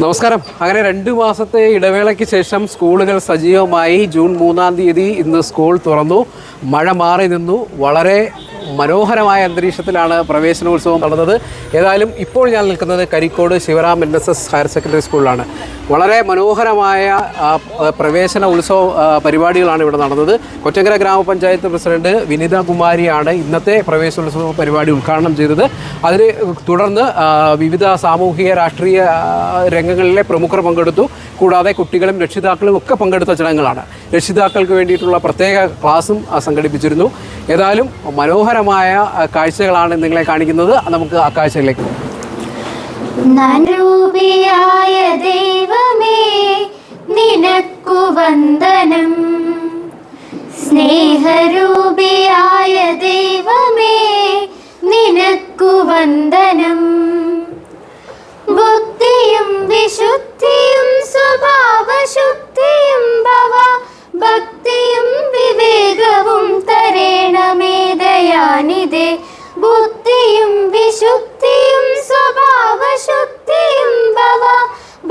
നമസ്കാരം. അങ്ങനെ രണ്ട് മാസത്തെ ഇടവേളയ്ക്ക് ശേഷം സ്കൂളുകൾ സജീവമായി ജൂൺ മൂന്നാം തീയതി ഇന്ന് സ്കൂൾ തുറന്നു. മഴ മാറി നിന്നു. വളരെ മനോഹരമായ അന്തരീക്ഷത്തിലാണ് പ്രവേശനോത്സവം നടന്നത്. ഏതായാലും ഇപ്പോൾ ഞാൻ നിൽക്കുന്നത് Karikode Sivaram N S S higher secondary സ്കൂളിലാണ്. വളരെ മനോഹരമായ പ്രവേശന ഉത്സവ പരിപാടികളാണ് ഇവിടെ നടന്നത്. കൊറ്റങ്കര ഗ്രാമപഞ്ചായത്ത് പ്രസിഡന്റ് വിനിത കുമാരിയാണ് ഇന്നത്തെ പ്രവേശനോത്സവ പരിപാടി ഉദ്ഘാടനം ചെയ്തത്. അതിന് തുടർന്ന് വിവിധ സാമൂഹിക രാഷ്ട്രീയ രംഗങ്ങളിലെ പ്രമുഖർ പങ്കെടുത്തു. കൂടാതെ കുട്ടികളും രക്ഷിതാക്കളും ഒക്കെ പങ്കെടുത്ത ചടങ്ങുകളാണ്. രക്ഷിതാക്കൾക്ക് വേണ്ടിയിട്ടുള്ള പ്രത്യേക ക്ലാസും സംഘടിപ്പിച്ചിരുന്നു. ഏതായാലും മനോഹരമായ കാഴ്ചകളാണ് നിങ്ങളെ കാണിക്കുന്നത്. നമുക്ക് ആ കാഴ്ചകളിലേക്ക് പോകാം. വന്ദനം. സ്നേഹരൂപിയായ ദൈവമേ നിനക്കു വന്ദനം. ബുദ്ധിയും വിശുദ്ധിയും സ്വഭാവശുദ്ധിയും ഭവ ഭക്തിയും വിവേകവും തരേണമേ ദയാനിതേ ബുദ്ധിയും വിശുദ്ധിയും സ്വഭാവശുദ്ധിയും ഭവ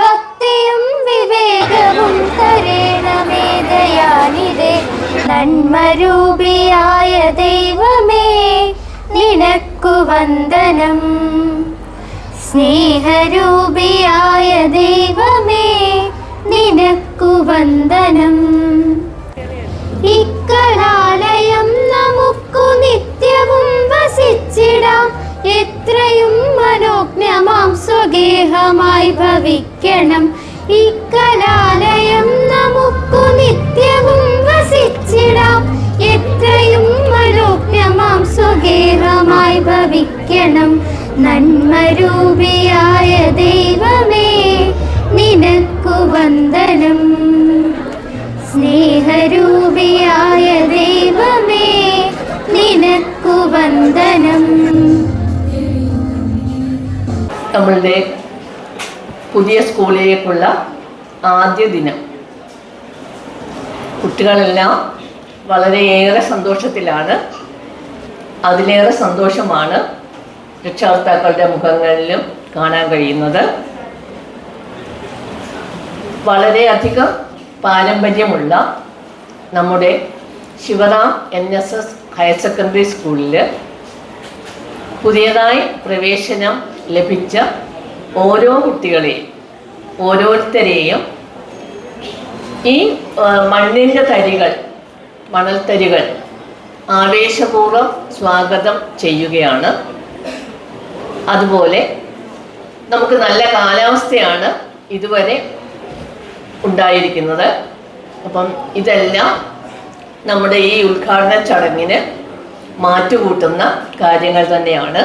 ഭക്തിയും വിവേകവും തരേണമേ ദയാനിതേ നന്മരൂപിയായ ദൈവമേ നിനക്കു വന്ദനം. സ്നേഹരൂപിയായ ദൈവമേ നിനക്കു വന്ദനം ഇക്കലാലയം നമുക്കു നിത്യവും വസിച്ചിടാം. എത്രയും മനോജ്ഞമാം സ്വഗേഹമായി ഭവിക്കണം. ഇക്കലാലയം നമുക്കു നിത്യവും വസിച്ചിടാം. എത്രയും മനോജ്ഞമാം സ്വഗേഹമായി ഭവിക്കണം. നന്മരൂപിയായ ദൈവമേ വന്ദനം സ്നേഹരൂപിയായ ദൈവമേ നിനക്കു വന്ദനം. നമ്മളുടെ പുതിയ സ്കൂളിലേക്കുള്ള ആദ്യ ദിനം. കുട്ടികളെല്ലാം വളരെയേറെ സന്തോഷത്തിലാണ്. അതിലേറെ സന്തോഷമാണ് രക്ഷകർത്താക്കളുടെ മുഖങ്ങളിലും കാണാൻ കഴിയുന്നത്. വളരെയധികം പാരമ്പര്യമുള്ള നമ്മുടെ Sivaram N S S higher secondary സ്കൂളിൽ പുതിയതായി പ്രവേശനം ലഭിച്ച ഓരോ കുട്ടികളെയും ഓരോരുത്തരെയും ഈ മണ്ണിന്റെ തരികൾ മണൽത്തരികൾ ആവേശപൂർവം സ്വാഗതം ചെയ്യുകയാണ്. അതുപോലെ നമുക്ക് നല്ല കാലാവസ്ഥയാണ് ഇതുവരെ ഉണ്ടായിരിക്കുന്നത്. അപ്പം ഇതെല്ലാം നമ്മുടെ ഈ ഉദ്ഘാടന ചടങ്ങിന് മാറ്റുകൂട്ടുന്ന കാര്യങ്ങൾ തന്നെയാണ്.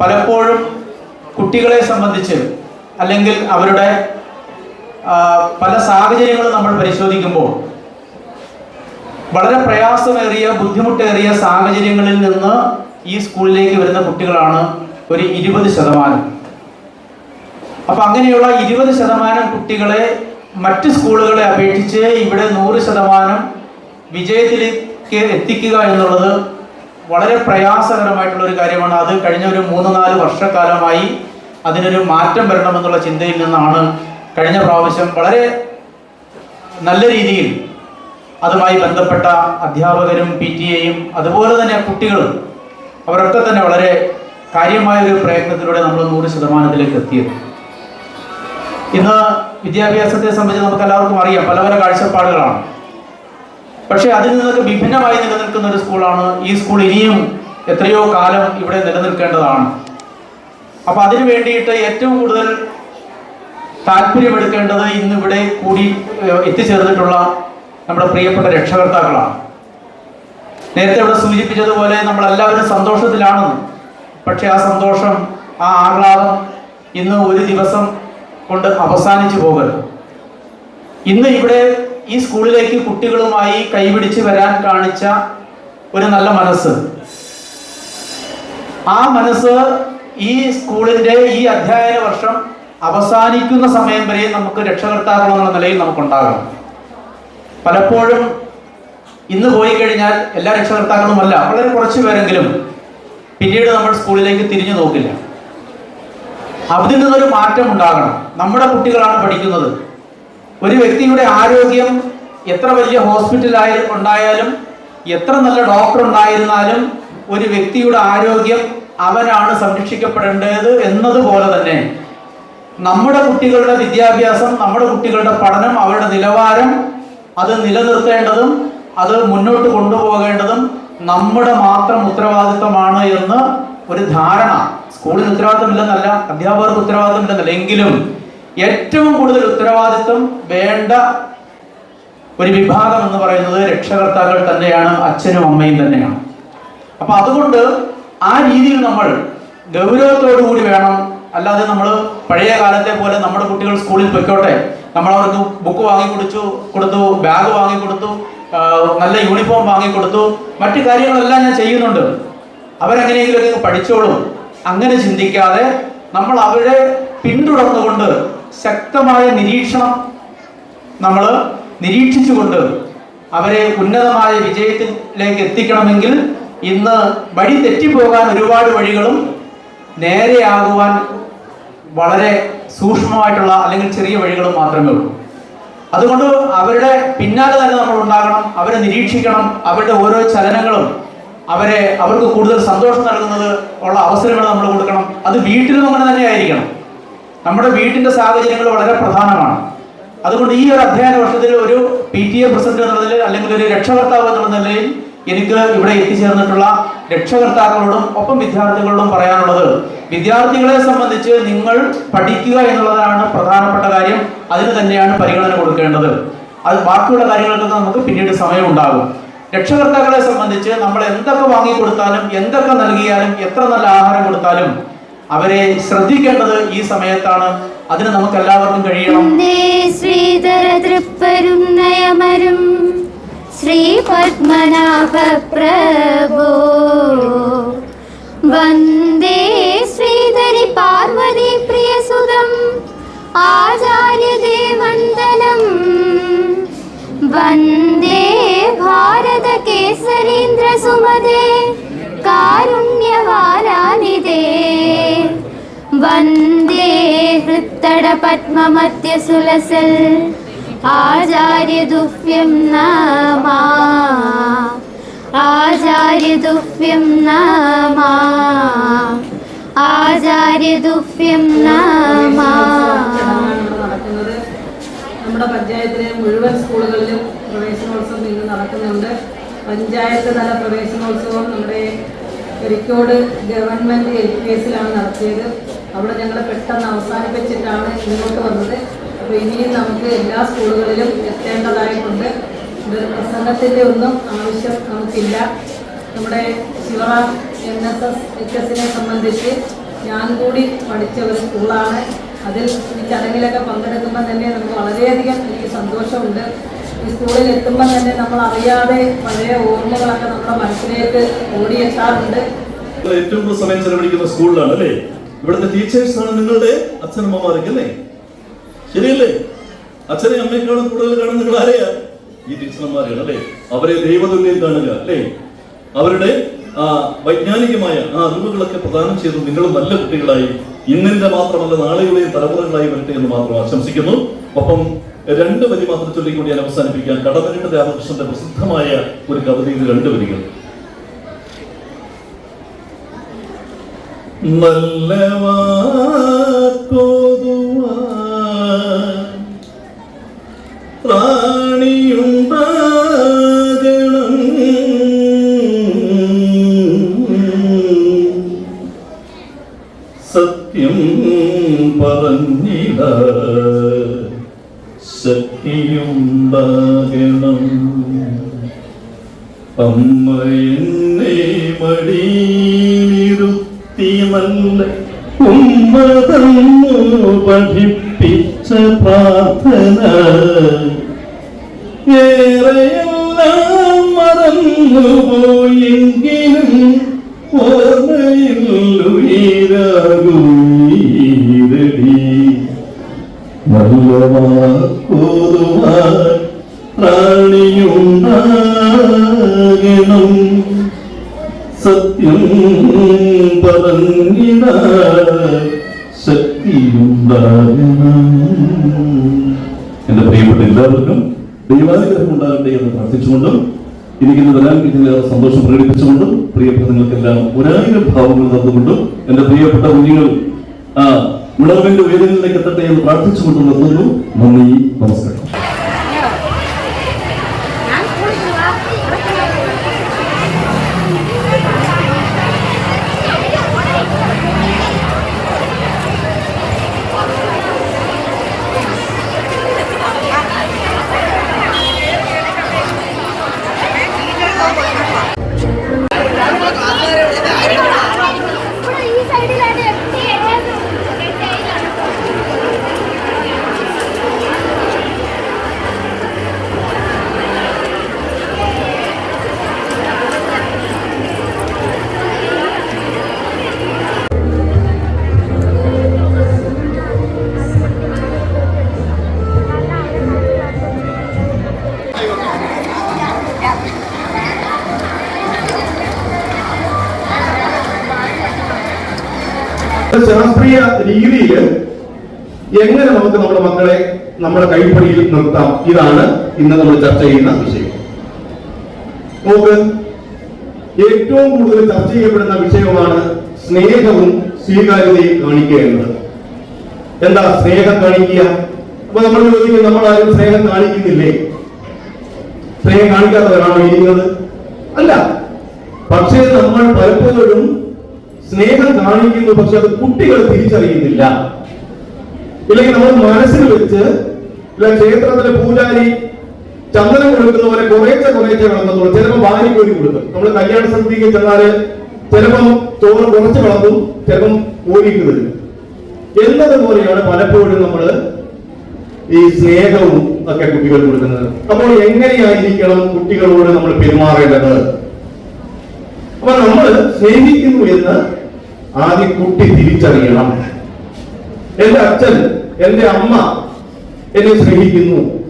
പലപ്പോഴും കുട്ടികളെ സംബന്ധിച്ച് അല്ലെങ്കിൽ അവരുടെ പല സാഹചര്യങ്ങളും നമ്മൾ പരിശോധിക്കുമ്പോൾ വളരെ പ്രയാസമേറിയ ബുദ്ധിമുട്ടേറിയ സാഹചര്യങ്ങളിൽ നിന്ന് ഈ സ്കൂളിലേക്ക് വരുന്ന കുട്ടികളാണ് ഒരു ഇരുപത് ശതമാനം. അപ്പൊ അങ്ങനെയുള്ള ഇരുപത് ശതമാനം കുട്ടികളെ മറ്റ് സ്കൂളുകളെ അപേക്ഷിച്ച് ഇവിടെ നൂറ് ശതമാനം വിജയത്തിലേക്ക് എത്തിക്കുക എന്നുള്ളത് വളരെ പ്രയാസകരമായിട്ടുള്ള ഒരു കാര്യമാണ്. അത് കഴിഞ്ഞ ഒരു മൂന്ന് നാല് വർഷക്കാലമായി അതിനൊരു മാറ്റം വരണമെന്നുള്ള ചിന്തയിൽ നിന്നാണ് കഴിഞ്ഞ പ്രാവശ്യം വളരെ നല്ല രീതിയിൽ അതുമായി ബന്ധപ്പെട്ട അധ്യാപകരും പി ടി എയും അതുപോലെ തന്നെ കുട്ടികളും അവരൊക്കെ തന്നെ വളരെ കാര്യമായ ഒരു പ്രയത്നത്തിലൂടെ നമ്മൾ നൂറ് ശതമാനത്തിലേക്ക് എത്തിയത്. ഇന്ന് വിദ്യാഭ്യാസത്തെ സംബന്ധിച്ച് നമുക്ക് എല്ലാവർക്കും അറിയാം. പല പല കാഴ്ചപ്പാടുകളാണ്. പക്ഷേ അതിൽ നിന്നൊക്കെ വിഭിന്നമായി നിലനിൽക്കുന്ന ഒരു സ്കൂളാണ് ഈ സ്കൂൾ ഇനിയും എത്രയോ കാലം ഇവിടെ നിലനിൽക്കേണ്ടതാണ്. അപ്പൊ അതിനു വേണ്ടിയിട്ട് ഏറ്റവും കൂടുതൽ താല്പര്യമെടുക്കേണ്ടത് ഇന്ന് ഇവിടെ കൂടി എത്തിച്ചേർന്നിട്ടുള്ള നമ്മുടെ പ്രിയപ്പെട്ട രക്ഷകർത്താക്കളാണ്. നേരത്തെ ഇവിടെ സൂചിപ്പിച്ചതുപോലെ നമ്മൾ എല്ലാവരും സന്തോഷത്തിലാണെന്ന്. പക്ഷെ ആ സന്തോഷം ആ ആഹ്ലാദം ഇന്ന് ഒരു ദിവസം കൊണ്ട് അവസാനിച്ചു പോകരുത്. ഇന്ന് ഇവിടെ ഈ സ്കൂളിലേക്ക് കുട്ടികളുമായി കൈപിടിച്ച് വരാൻ കാണിച്ച ഒരു നല്ല മനസ്സ്. ആ മനസ്സ് ഈ സ്കൂളിന്റെ ഈ അധ്യയന വർഷം അവസാനിക്കുന്ന സമയം വരെ നമുക്ക് രക്ഷകർത്താക്കൾ എന്നുള്ള നിലയിൽ നമുക്കുണ്ടാകണം. പലപ്പോഴും ഇന്ന് പോയി കഴിഞ്ഞാൽ എല്ലാ രക്ഷകർത്താക്കളുമല്ല വളരെ കുറച്ച് പേരെങ്കിലും പിന്നീട് നമ്മൾ സ്കൂളിലേക്ക് തിരിഞ്ഞു നോക്കില്ല. അതിൽ നിന്നൊരു മാറ്റം ഉണ്ടാകണം. നമ്മുടെ കുട്ടികളാണ് പഠിക്കുന്നത്. ഒരു വ്യക്തിയുടെ ആരോഗ്യം എത്ര വലിയ ഹോസ്പിറ്റലായി ഉണ്ടായാലും എത്ര നല്ല ഡോക്ടർ ഉണ്ടായിരുന്നാലും ഒരു വ്യക്തിയുടെ ആരോഗ്യം അവനാണ് സംരക്ഷിക്കപ്പെടേണ്ടത് എന്നതുപോലെ തന്നെ നമ്മുടെ കുട്ടികളുടെ വിദ്യാഭ്യാസം നമ്മുടെ കുട്ടികളുടെ പഠനം അവരുടെ നിലവാരം അത് നിലനിർത്തേണ്ടതും അത് മുന്നോട്ട് കൊണ്ടുപോകേണ്ടതും നമ്മുടെ മാത്രം ഉത്തരവാദിത്തമാണ് എന്ന് ഒരു ധാരണ. സ്കൂളിൽ ഉത്തരവാദിത്തമില്ലെന്നല്ല അധ്യാപകർക്ക് ഉത്തരവാദിത്തമില്ലെന്നല്ല. എങ്കിലും ഏറ്റവും കൂടുതൽ ഉത്തരവാദിത്വം വേണ്ട ഒരു വിഭാഗം എന്ന് പറയുന്നത് രക്ഷകർത്താക്കൾ തന്നെയാണ് അച്ഛനും അമ്മയും തന്നെയാണ്. അപ്പൊ അതുകൊണ്ട് ആ രീതിയിൽ നമ്മൾ ഗൗരവത്തോടു കൂടി വേണം. അല്ലാതെ നമ്മൾ പഴയ കാലത്തെ പോലെ നമ്മുടെ കുട്ടികൾ സ്കൂളിൽ പൊയ്ക്കോട്ടെ. നമ്മൾ അവർക്ക് ബുക്ക് വാങ്ങി കൊടുത്തു കൊടുത്തു ബാഗ് വാങ്ങി കൊടുത്തു നല്ല യൂണിഫോം വാങ്ങി കൊടുത്തു. മറ്റു കാര്യങ്ങളെല്ലാം ഞാൻ ചെയ്യുന്നുണ്ട്. അവരെങ്ങനെയെങ്കിലും പഠിച്ചോളും. അങ്ങനെ ചിന്തിക്കാതെ നമ്മൾ അവരെ പിന്തുടർന്നുകൊണ്ട് ശക്തമായ നിരീക്ഷണം നമ്മൾ നിരീക്ഷിച്ചുകൊണ്ട് അവരെ ഉന്നതമായ വിജയത്തിലേക്ക് എത്തിക്കണമെങ്കിൽ ഇന്ന് വഴി തെറ്റിപ്പോകാൻ ഒരുപാട് വഴികളും നേരെയാകുവാൻ വളരെ സൂക്ഷ്മമായിട്ടുള്ള അല്ലെങ്കിൽ ചെറിയ വഴികളും മാത്രമേ ഉള്ളൂ. അതുകൊണ്ട് അവരുടെ പിന്നാലെ തന്നെ നമ്മൾ ഉണ്ടാകണം അവരെ നിരീക്ഷിക്കണം അവരുടെ ഓരോ ചലനങ്ങളും അവരെ അവർക്ക് കൂടുതൽ സന്തോഷം നൽകുന്നത് ഉള്ള അവസരങ്ങൾ നമ്മൾ കൊടുക്കണം. അത് വീട്ടിലും അങ്ങനെ തന്നെ ആയിരിക്കണം. നമ്മുടെ വീട്ടിന്റെ സാഹചര്യങ്ങൾ വളരെ പ്രധാനമാണ്. അതുകൊണ്ട് ഈ ഒരു അധ്യയന വർഷത്തിൽ ഒരു പി ടി എ പ്രസിഡന്റ് എന്ന നിലയിൽ അല്ലെങ്കിൽ ഒരു രക്ഷകർത്താവ് എന്നുള്ള നിലയിൽ എനിക്ക് ഇവിടെ എത്തിച്ചേർന്നിട്ടുള്ള രക്ഷകർത്താക്കളോടും ഒപ്പം വിദ്യാർത്ഥികളോടും പറയാനുള്ളത് വിദ്യാർത്ഥികളെ സംബന്ധിച്ച് നിങ്ങൾ പഠിക്കുക എന്നുള്ളതാണ് പ്രധാനപ്പെട്ട കാര്യം. അതിന് തന്നെയാണ് പരിഗണന കൊടുക്കേണ്ടത്. അത് ബാക്കിയുള്ള കാര്യങ്ങൾക്കൊക്കെ നമുക്ക് പിന്നീട് സമയം ഉണ്ടാകും. രക്ഷകർത്താക്കളെ സംബന്ധിച്ച് നമ്മൾ എന്തൊക്കെ വാങ്ങിക്കൊടുത്താലും എന്തൊക്കെ നൽകിയാലും എത്ര നല്ല ആഹാരം കൊടുത്താലും അവരെ ശ്രദ്ധിക്കേണ്ടത് ഈ സമയത്താണ്. അതിന് നമുക്ക് എല്ലാവർക്കും കഴിയണം. വന്ദേ ശ്രീധര തൃപ്പരും നയമരും ശ്രീ പത്മനാഭ പ്രഭോ വന്ദേ സുമതേ കാരുണ്യവാരാനിതേ വന്ദേ ഹൃത്തട പത്മമത്യസുലസൽ ആചാര്യദുഹ്യം നാമാ. ആചാര്യദുഹ്യം നമാ. ആചാര്യദുഹ്യം നാമാ. നമ്മുടെ പഞ്ചായത്തിലെ മുഴുവൻ സ്കൂളുകളിലും പ്രവേശനോത്സവം ഇന്ന് നടക്കുന്നുണ്ട്. പഞ്ചായത്ത് തല പ്രവേശനോത്സവം നമ്മുടെ കരിക്കോട് ഗവൺമെന്റ് എൽ പി എസിലാണ് നടത്തിയത്. അവിടെ ഞങ്ങൾ പെട്ടെന്ന് അവസാനിപ്പിച്ചിട്ടാണ് ഇങ്ങോട്ട് വന്നത്. അപ്പോൾ ഇനിയും നമുക്ക് എല്ലാ സ്കൂളുകളിലും എത്തേണ്ടതായിട്ടുണ്ട്. ഇത് പ്രസംഗത്തിന്റെ ഒന്നും ആവശ്യം നമുക്കില്ല. നമ്മുടെ Sivaram N S S H എസിനെ സംബന്ധിച്ച് ഞാൻ കൂടി പഠിച്ച ഒരു സ്കൂളാണ്. അതിൽ ഈ ചടങ്ങിലൊക്കെ പങ്കെടുക്കുമ്പോൾ തന്നെ നമുക്ക് വളരെയധികം എനിക്ക് സന്തോഷമുണ്ട്. ഈ സ്കൂളിൽ എത്തുമ്പോൾ തന്നെ നമ്മൾ അറിയാതെ പഴയ ഓർമ്മകളൊക്കെ നമ്മുടെ മനസ്സിലേക്ക് ഓടിയെത്താറുണ്ട്. ഏറ്റവും കൂടുതൽ സമയം ചെലവഴിക്കുന്ന സ്കൂളിലാണ് അല്ലേ? ഇവിടുത്തെ ടീച്ചേഴ്സ് ആണ് നിങ്ങളുടെ അച്ഛനമ്മമാരൊക്കെ അല്ലേ? ശരിയല്ലേ? അച്ഛനെ അമ്മയെക്കാളും കൂടുതൽ കാണുന്ന നിങ്ങൾ ആരെയാ? ഈ ടീച്ചർമാരെയാണ് അല്ലേ? അവരെ ദൈവതുല്യം കാണുക അല്ലേ? അവരുടെ ആ വൈജ്ഞാനികമായ ആ അറിവുകളൊക്കെ പ്രദാനം ചെയ്ത് നിങ്ങൾ നല്ല കുട്ടികളായി ഇന്നിന്റെ മാത്രമല്ല നാളെയുടെയും തലമുറകളായി വരട്ടെ എന്ന് മാത്രം ആശംസിക്കുന്നു. ഒപ്പം രണ്ട് വരി മാത്രം ചൊല്ലിക്കൂടി ഞാൻ അവസാനിപ്പിക്കാൻ കടമനിട്ട രാമകൃഷ്ണന്റെ പ്രസിദ്ധമായ ഒരു കവിതയിൽ രണ്ട് വരികൾ. നല്ല പ്രാണിയുണ്ടാകണം. സത്യം പറഞ്ഞിട ശക്തിയുണ്ടാകണം അമ്മ എന്നെ മടിയിലിരുത്തി നല്ല ഉമ്മ തന്നു പഠിപ്പിച്ച പ്രാർത്ഥന. ഏറെയെല്ലാം മറന്നുപോയെങ്കിലും ഓർമ്മയിൽ ഉയരാകുയീരടി നല്ല വാക്കോതുവാൻ പ്രാണിയുണ്ടാകണം സത്യം പറഞ്ഞിട ശക്തിയുണ്ടാകണം. എന്റെ പ്രിയപ്പെട്ട എല്ലാവർക്കും ദൈവാനുഗ്രഹം ഉണ്ടാകട്ടെ എന്ന് പ്രാർത്ഥിച്ചുകൊണ്ടും വരാൻ കിട്ടുന്ന സന്തോഷം പ്രകടിപ്പിച്ചുകൊണ്ടും പ്രിയപ്പെട്ട നിങ്ങൾക്കെല്ലാം ഒരായിരം ഭാവങ്ങൾ തന്നുകൊണ്ടും എന്റെ പ്രിയപ്പെട്ട കുഞ്ഞുങ്ങൾ ആ ఉండలమెండు వేరే ప్రార్థించుకుంటున్న ప్రార్థించుకుంటున్నందుకు మమ్మీ నమస్కారం ശാസ്ത്രീയ രീതിയിൽ എങ്ങനെ നമുക്ക് നമ്മുടെ മക്കളെ നമ്മുടെ കൈപ്പടിയിൽ നിർത്താം? ഇതാണ് ഇന്ന് നമ്മൾ ചർച്ച ചെയ്യുന്ന വിഷയം. നമുക്ക് ഏറ്റവും കൂടുതൽ ചർച്ച ചെയ്യപ്പെടുന്ന വിഷയമാണ് സ്നേഹവും സ്വീകാര്യതയും കാണിക്കുക എന്നത്. എന്താ സ്നേഹം കാണിക്കുക? അപ്പൊ നമ്മൾ ചോദിക്കും നമ്മൾ ആരും സ്നേഹം കാണിക്കുന്നില്ലേ? സ്നേഹം കാണിക്കാത്തവരാണോ ഇരിക്കുന്നത്? അല്ല. പക്ഷേ നമ്മൾ പലപ്പോഴും സ്നേഹം കാണിക്കുന്നു പക്ഷെ അത് കുട്ടികൾ തിരിച്ചറിയുന്നില്ല. ഇല്ലെങ്കിൽ നമ്മൾ മനസ്സിൽ വെച്ച് ക്ഷേത്രത്തിലെ പൂജാരി ചന്ദനം കൊടുക്കുന്ന പോലെ കുറേച്ച കുറേച്ച വിളമ്പുന്നുള്ളൂ ചിലപ്പോൾ വാരിക്കോരി കൊടുക്കും. നമ്മൾ കല്യാണ സമിതിക്ക് ചെന്നാൽ ചിലപ്പം ചോറ് കുറച്ച് വിളമ്പും ചിലപ്പം കോരിക്ക് തരും. എന്നതുപോലെയാണ് പലപ്പോഴും നമ്മൾ ഈ സ്നേഹവും ഒക്കെ കുട്ടികൾ കൊടുക്കുന്നത്. അപ്പോൾ എങ്ങനെയായിരിക്കണം കുട്ടികളോട് നമ്മൾ പെരുമാറേണ്ടത്? അപ്പൊ നമ്മൾ സ്നേഹിക്കുന്നു എന്ന് ആദ്യം കുട്ടി തിരിച്ചറിയണം. എന്റെ അച്ഛൻ എന്റെ അമ്മ എന്നെ സ്നേഹിക്കുന്നു.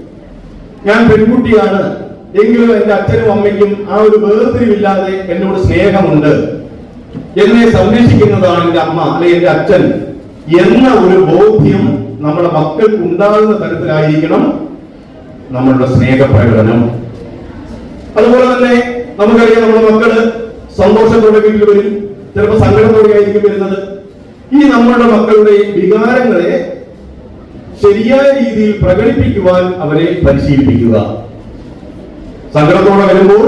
ഞാൻ പെൺകുട്ടിയാണ്. എങ്കിലും എന്റെ അച്ഛനും അമ്മയ്ക്കും ആ ഒരു വേർതിരിവില്ലാതെ എന്നോട് സ്നേഹമുണ്ട്. എന്നെ സംരക്ഷിക്കുന്നതാണ് എന്റെ അമ്മ അല്ലെങ്കിൽ എന്റെ അച്ഛൻ. എന്ന ഒരു ബോധ്യം നമ്മുടെ മക്കൾക്ക് ഉണ്ടാകുന്ന തരത്തിലായിരിക്കണം നമ്മളുടെ സ്നേഹപ്രകടനം. അതുപോലെ തന്നെ നമുക്കറിയാം നമ്മുടെ മക്കൾ സന്തോഷത്തോടെ വീട്ടിൽ വരും. ചിലപ്പോൾ സങ്കടം ആയിരിക്കും വരുന്നത്. ഈ നമ്മളുടെ മക്കളുടെ വികാരങ്ങളെ ശരിയായ രീതിയിൽ പ്രകടിപ്പിക്കുവാൻ അവരെ പരിശീലിപ്പിക്കുക. സങ്കടത്തോടെ വരുമ്പോൾ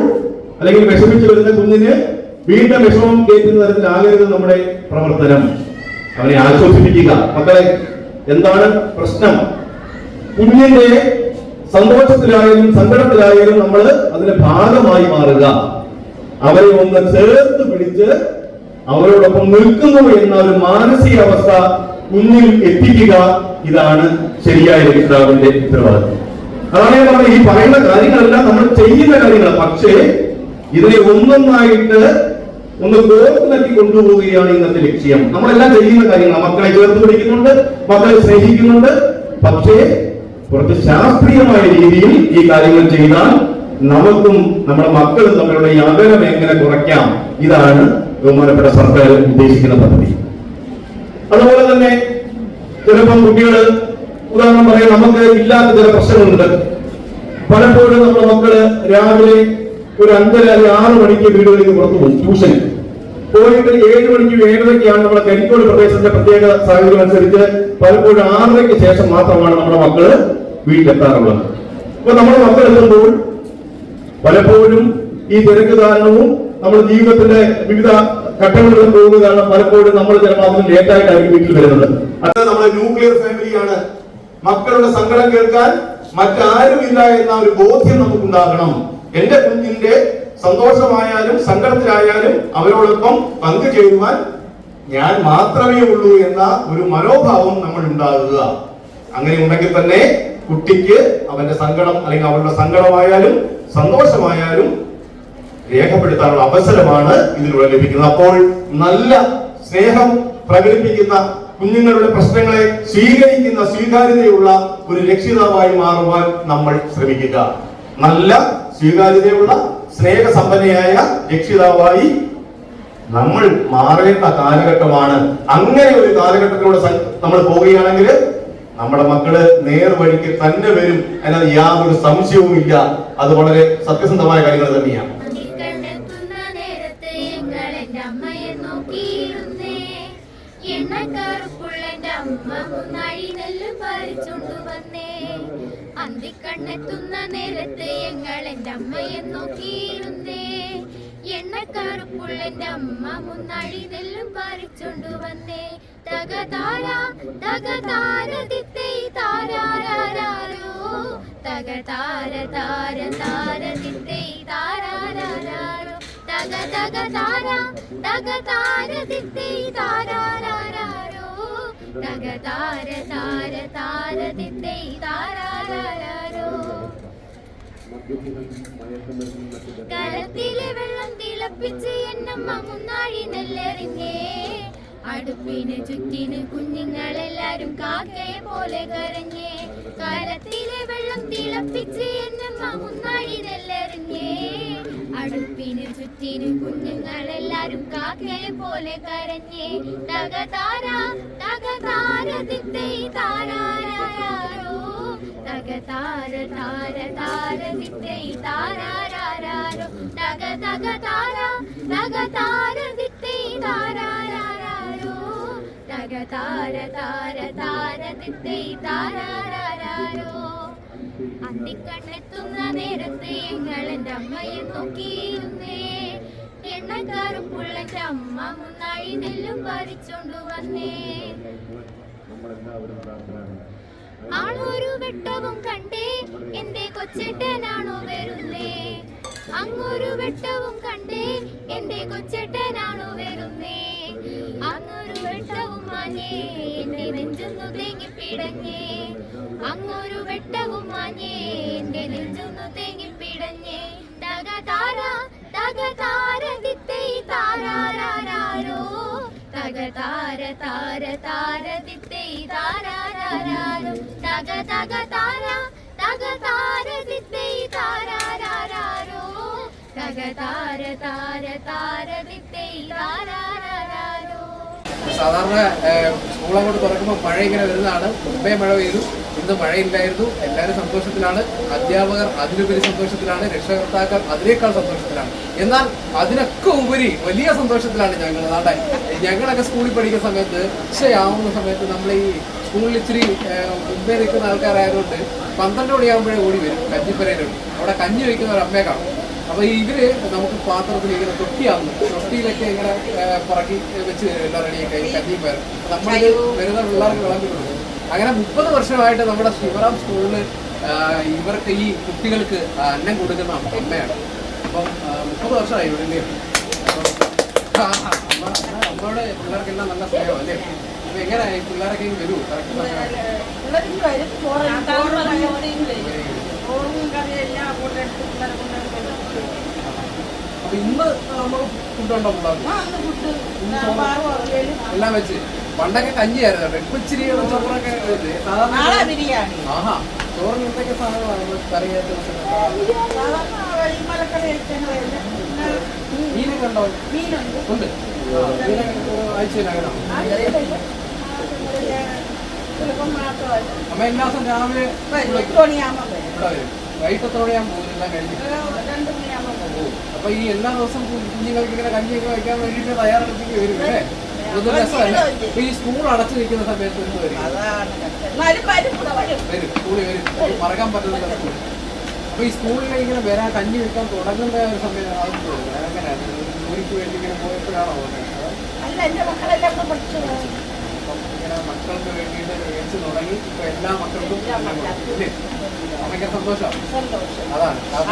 അല്ലെങ്കിൽ വിഷമിച്ച് വരുന്ന കുഞ്ഞിന് വീണ്ടും വിഷമം കയറ്റുന്ന തരത്തിലാകരുത് നമ്മുടെ പ്രവർത്തനം. അവരെ ആശ്വസിപ്പിക്കുക. മക്കളെ എന്താണ് പ്രശ്നം? കുഞ്ഞിന്റെ സന്തോഷത്തിലായാലും സങ്കടത്തിലായാലും നമ്മൾ അതിന്റെ ഭാഗമായി മാറുക. അവരെ ഒന്ന് ചേർത്ത് പിടിച്ച് അവരോടൊപ്പം നിൽക്കുന്നു എന്ന ഒരു മാനസികാവസ്ഥ കുഞ്ഞിൽ എത്തിക്കുക ഇതാണ് ശരിയായ രക്ഷിതാവിന്റെ ഉത്തരവാദിത്വം. അതാണ് ഞാൻ പറഞ്ഞത് ഈ പറയുന്ന കാര്യങ്ങളെല്ലാം നമ്മൾ ചെയ്യുന്ന കാര്യങ്ങൾ പക്ഷേ ഇതിനെ ഒന്നൊന്നായിട്ട് ഒന്ന് കോർത്തിണക്കി കൊണ്ടുപോവുകയാണ് ഇന്നത്തെ ലക്ഷ്യം. നമ്മളെല്ലാം ചെയ്യുന്ന കാര്യങ്ങൾ മക്കളെ ചേർത്ത് പിടിക്കുന്നുണ്ട് മക്കളെ സ്നേഹിക്കുന്നുണ്ട്. പക്ഷേ കുറച്ച് ശാസ്ത്രീയമായ രീതിയിൽ ഈ കാര്യങ്ങൾ ചെയ്താൽ നമുക്കും നമ്മുടെ മക്കളും തമ്മിലുള്ള ഈ എങ്ങനെ കുറയ്ക്കാം. ഇതാണ് ബഹുമാനപ്പെട്ട സർക്കാർ ഉദ്ദേശിക്കുന്ന പദ്ധതി. അതുപോലെ തന്നെ ചിലപ്പം കുട്ടികൾ ഉദാഹരണം പറയാം നമുക്ക് ഇല്ലാത്ത ചില പ്രശ്നങ്ങളുണ്ട്. പലപ്പോഴും നമ്മുടെ മക്കൾ രാവിലെ ഒരു അഞ്ചര അല്ലെങ്കിൽ ആറ് മണിക്ക് വീടുകളിൽ നിന്ന് പുറത്തു പോകും ട്യൂഷന്. പോയിട്ട് ഏഴ് മണിക്ക് ഏഴരയ്ക്കാണ് നമ്മുടെ കരിക്കോട് പ്രദേശത്തിന്റെ പ്രത്യേക സാഹചര്യം അനുസരിച്ച് പലപ്പോഴും ആറരയ്ക്ക് ശേഷം മാത്രമാണ് നമ്മുടെ മക്കൾ വീട്ടിലെത്താറുള്ളത്. അപ്പൊ നമ്മുടെ മക്കൾ എത്തുമ്പോൾ പലപ്പോഴും ഈ തിരക്ക് കാരണവും നമ്മുടെ ജീവിതത്തിന്റെ വിവിധ ഘട്ടങ്ങളിൽ പോകുന്നത് കാരണം പലപ്പോഴും നമ്മൾ ചിലപ്പോൾ അതിന് ലേറ്റായിട്ടായിരിക്കും വീട്ടിൽ വരുന്നത്. അത് നമ്മുടെ ന്യൂക്ലിയർ ഫാമിലിയാണ്. മക്കളുടെ സങ്കടം കേൾക്കാൻ മറ്റാരുമില്ല എന്ന ഒരു ബോധ്യം നമുക്കുണ്ടാകണം. എന്റെ കുഞ്ഞിന്റെ സന്തോഷമായാലും സങ്കടത്തിലായാലും അവരോടൊപ്പം പങ്കുചേരുവാൻ ഞാൻ മാത്രമേ ഉള്ളൂ എന്ന ഒരു മനോഭാവം നമ്മൾ ഉണ്ടാകുക. അങ്ങനെ ഉണ്ടെങ്കിൽ തന്നെ കുട്ടിക്ക് അവന്റെ സങ്കടം അല്ലെങ്കിൽ അവളുടെ സങ്കടമായാലും സന്തോഷമായാലും രേഖപ്പെടുത്താനുള്ള അവസരമാണ് ഇതിലൂടെ ലഭിക്കുന്നത്. അപ്പോൾ നല്ല സ്നേഹം പ്രകടിപ്പിക്കുന്ന കുഞ്ഞുങ്ങളുടെ പ്രശ്നങ്ങളെ സ്വീകരിക്കുന്ന സ്വീകാര്യതയുള്ള ഒരു രക്ഷിതാവായി മാറുവാൻ നമ്മൾ ശ്രമിക്കുക. നല്ല സ്വീകാര്യതയുള്ള സ്നേഹസമ്പന്നയായ രക്ഷിതാവായി നമ്മൾ മാറേണ്ട കാലഘട്ടമാണ്. അങ്ങനെ ഒരു കാലഘട്ടത്തിലൂടെ നമ്മൾ പോവുകയാണെങ്കിൽ നമ്മുടെ മക്കൾ നേർവഴിക്ക് തന്നെ വരും. അതിനകത്ത് യാതൊരു സംശയവും ഇല്ല അത് വളരെ സത്യസന്ധമായ കാര്യങ്ങൾ തന്നെയാണ്. എണ്ണക്കറുപ്പുള്ളെന്റെ അമ്മ മുന്നാഴി നെല്ലും പറിച്ചോണ്ടു വന്നേ. തകതാര തകതാര ദിത്തേ താരാരാരോ തകതാര താര താര ദിത്തേ താരാരാരോ തക തക താര തക താര താരാരാരോ തക താര താര താര താരാരാരോ കലത്തിലെ വെള്ളം തിളപ്പിച്ച് എന്നമ്മ മുന്നാഴി നെല്ലെറിഞ്ഞേ. അടുപ്പിന് ചുറ്റിന് കുഞ്ഞുങ്ങളെല്ലാരും കാക്കയെ പോലെ കരഞ്ഞേ. കരത്തിലെ വെള്ളം തിളപ്പിച്ച് എന്നമ്മ മുന്നാഴി നെല്ലെറിഞ്ഞേ. അടുപ്പിന് ചുറ്റിന് കുഞ്ഞുങ്ങളെല്ലാരും കാക്കയെ പോലെ കരഞ്ഞേ. തകതാര തകതാര ദിത്തേ താരാരാരോ തകതാര താര താര താര താരാരോ തക തക താര തക താര താരാരാരോ തക താര താര താര ദിത്തേ താരാരാരോ അന്തിക്കണ്ണെത്തുന്ന നേരത്തെ ഞങ്ങൾ എന്റെ അമ്മയെ നോക്കിയിരുന്നേ. എണ്ണക്കാറുപ്പുള്ളന്റെ അമ്മ മുന്നാഴി നെല്ലും പറിച്ചോണ്ടു വന്നേ. ആളൊരു വെട്ടവും കണ്ടേ. എന്റെ കൊച്ചേട്ടനാണോ വരുന്നേ? അങ്ങൊരു വെട്ടവും കണ്ടേ. എന്റെ കൊച്ചേട്ടനാണോ വരുന്നേ? അങ്ങൊരു വെട്ടവും മാഞ്ഞേ എന്റെ നെഞ്ചൊന്നു തേങ്ങിപ്പിടഞ്ഞേ അങ്ങൊരു വെട്ടവും മാഞ്ഞേ എന്റെ നെഞ്ചൊന്നു തേങ്ങിപ്പിടഞ്ഞേ തക താര തക താര ദിത്തേ താരാരാരോ തക താര താര താര ദിത്തേ താരാരാരോ തക തക താര തക താര ദിത്തേ താരാരാരോ തക താര താര താര ദിത്തേ താരാരാരോ സാധാരണ സ്കൂൾ തുറക്കുമ്പോൾ മഴ ഇങ്ങനെ വരുന്നതാണ്. മുമ്പേ മഴ പെയ്തു ഇന്ന് മഴയില്ലായിരുന്നു. എല്ലാവരും സന്തോഷത്തിലാണ്. അധ്യാപകർ അതിലുപരി സന്തോഷത്തിലാണ്. രക്ഷകർത്താക്കൾ അതിനേക്കാൾ സന്തോഷത്തിലാണ്. എന്നാൽ അതിനൊക്കെ ഉപരി വലിയ സന്തോഷത്തിലാണ് ഞങ്ങൾ. നാട്ടെ ഞങ്ങളൊക്കെ സ്കൂളിൽ പഠിക്കുന്ന സമയത്ത് ഉച്ചയാവുന്ന സമയത്ത് നമ്മൾ ഈ സ്കൂളിൽ ഇച്ചിരി മുമ്പേ നിൽക്കുന്ന ആൾക്കാരായതുകൊണ്ട് പന്ത്രണ്ട് മണിയാകുമ്പോഴേ ഓടി വരും. കഞ്ഞിപ്പരയിലുണ്ട് അവിടെ കഞ്ഞി വയ്ക്കുന്ന ഒരു അമ്മയെ കാണും. അപ്പൊ ഇവർ നമുക്ക് പാത്രത്തിൽ ഇങ്ങനെ തൊട്ടിയാകുന്നു തൊട്ടിയിലൊക്കെ ഇങ്ങനെ പറക്കി വെച്ച് തരും എല്ലാം റെഡിയൊക്കെ ആയി പേർ നമ്മളിത് വരുന്ന പിള്ളേർക്ക് വിളമ്പി കൊടുക്കും. അങ്ങനെ മുപ്പത് വർഷമായിട്ട് നമ്മുടെ ശിവറാം സ്കൂളിൽ ഇവർക്ക് ഈ കുട്ടികൾക്ക് അന്നം കൊടുക്കുന്ന അമ്മയാണ്. അപ്പം മുപ്പത് വർഷമായി ഇവിടെ അമ്മ അമ്മയുടെ പിള്ളേർക്കെല്ലാം നല്ല സ്നേഹം അല്ലേ? അപ്പൊ എങ്ങനെ പിള്ളേരൊക്കെ വരൂ? കറക്റ്റ് സമയം അപ്പൊ ഇന്ന് നമുക്ക് ഫുഡുണ്ടോ പിള്ളേർക്ക് എല്ലാം വെച്ച്. പണ്ടൊക്കെ കഞ്ഞിയായിരുന്നു കേട്ടോ. ഇപ്പൊ ഇച്ചിരി ചോറൊക്കെ? സാധാരണ ബിരിയാണി. ആഹാ. ചോറിന് എന്തൊക്കെ സാധനമാണ് കറിയായിട്ട് മീനൊക്കെ ഉണ്ടോ? ഉണ്ട്. ആ, മീനൊക്കെ ആഴ്ചയിലങ്ങനെ അമ്മ എല്ലാ ദിവസം രാവിലെ വരും വൈകിട്ട് എത്ര മണിയാകുമ്പോൾ പോകും എല്ലാം കഴിഞ്ഞ് അപ്പൊ ഈ എല്ലാ ദിവസവും കുഞ്ഞുങ്ങൾക്ക് ഇങ്ങനെ കഞ്ഞിയൊക്കെ വയ്ക്കാൻ വേണ്ടിയിട്ട് തയ്യാറെടുപ്പിക്ക് വരും അല്ലേ? ഇതൊരു രസമല്ലേ അപ്പൊ ഈ സ്കൂൾ അടച്ചു നിൽക്കുന്ന സമയത്ത് എന്ത് വരും വരും. സ്കൂളിൽ വരും. അത് മറക്കാൻ പറ്റുന്നില്ല സ്കൂൾ അപ്പൊ ഈ സ്കൂളിൽ ഇങ്ങനെ വരാൻ കഞ്ഞി വെക്കാൻ തുടങ്ങുന്ന ഒരു സമയം അങ്ങനെയാണ് ജോലിക്ക് വേണ്ടി ഇങ്ങനെ പോയപ്പോഴാണോ പോകുന്നത് അപ്പം ഇങ്ങനെ മക്കൾക്ക് വേണ്ടിയിട്ട് വെച്ച് തുടങ്ങി ഇപ്പൊ എല്ലാ മക്കൾക്കും? ഭയങ്കര സന്തോഷം. അതാണ്. അപ്പം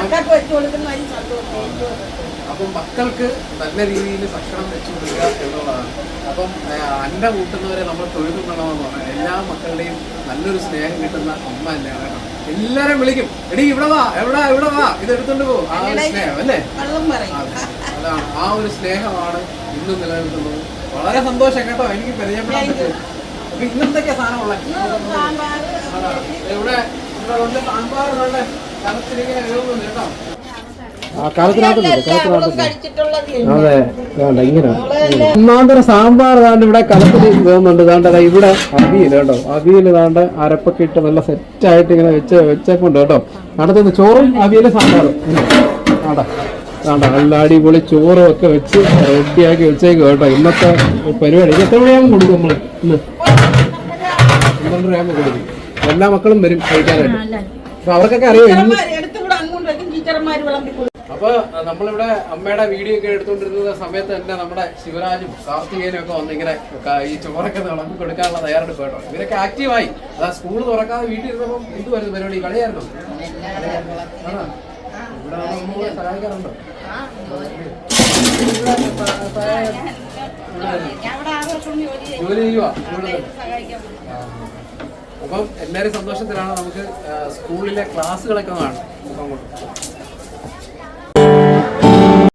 അപ്പം മക്കൾക്ക് നല്ല രീതിയിൽ ഭക്ഷണം വെച്ചു കൊടുക്കുക എന്നുള്ളതാണ്. അപ്പം അന്റെ കൂട്ടുന്നവരെ നമ്മൾ തൊഴുതുകൊള്ളണമെന്ന് പറഞ്ഞാൽ എല്ലാ മക്കളുടെയും നല്ലൊരു സ്നേഹം കിട്ടുന്ന അമ്മ തന്നെയാണ് കേട്ടോ. എല്ലാരും വിളിക്കും. എടി ഇവിടെ വാ എവിടെ ഇവിടെ വാ ഇത് എടുത്തോണ്ട് പോകും ആ ഒരു സ്നേഹം അല്ലേ? അതാണ്. ആ ഒരു സ്നേഹമാണ് ഇന്നും നിലനിൽക്കുന്നത്. വളരെ സന്തോഷം കേട്ടോ. എനിക്ക് പരിചയപ്പെടാൻ പറ്റും. അപ്പൊ ഇന്നത്തൊക്കെ സാധനമുള്ള ഇവിടെ ഇവിടെ ഉണ്ട് സാമ്പാറുണ്ട് കലത്തിലിങ്ങനെ എഴുതുന്നുണ്ട് കേട്ടോ. ആ കാലത്തിനകത്തുണ്ട് അതെ വേണ്ട ഇങ്ങനെ. ഒന്നാന്തര സാമ്പാർ താണ്ട് ഇവിടെ കലത്തിൽ വേകുന്നുണ്ട് താണ്ട ഇവിടെ അവിയൽ കേട്ടോ. അവിയൽ താണ്ട് അരപ്പൊക്കെ ഇട്ട് നല്ല സെറ്റായിട്ട് ഇങ്ങനെ വെച്ച് വെച്ചേക്കുണ്ട് കേട്ടോ. അടുത്തത് ചോറും അവിയൽ സാമ്പാറും. ആടാ. വേണ്ട നല്ല അടിപൊളി ചോറും ഒക്കെ വെച്ച് റെഡിയാക്കി വെച്ചേക്കും കേട്ടോ. ഇന്നത്തെ പരിപാടി. എത്ര മണിയാകുമ്പോൾ കൊടുക്കും നമ്മൾ ഇന്ന്? പന്ത്രണ്ടരയാകുമ്പോൾ കൊടുക്കും. എല്ലാ മക്കളും വരും കഴിക്കാനായിട്ട്. അപ്പൊ അവർക്കൊക്കെ അറിയാം ഇന്ന് അപ്പൊ നമ്മളിവിടെ അമ്മയുടെ വീഡിയോ ഒക്കെ എടുത്തുകൊണ്ടിരുന്ന സമയത്ത് തന്നെ നമ്മുടെ ശിവരാജും കാർത്തികേനും ഒക്കെ വന്നിങ്ങനെ ഈ ചോറൊക്കെ വിളമ്പി കൊടുക്കാനുള്ള തയ്യാറെടുപ്പ് കേട്ടോ. ഇവരൊക്കെ ആക്റ്റീവായി. അതാ സ്കൂൾ തുറക്കാതെ വീട്ടിൽ ഇരുന്നപ്പം എന്തുവായിരുന്നു പരിപാടി? കളിയായിരുന്നു? ആണോ? ഇവിടെ സഹായിക്കാറുണ്ടോ? ജോലി ചെയ്യുക. അപ്പം എല്ലാവരും സന്തോഷത്തിലാണ് നമുക്ക് സ്കൂളിലെ ക്ലാസ്സുകളൊക്കെ കാണും.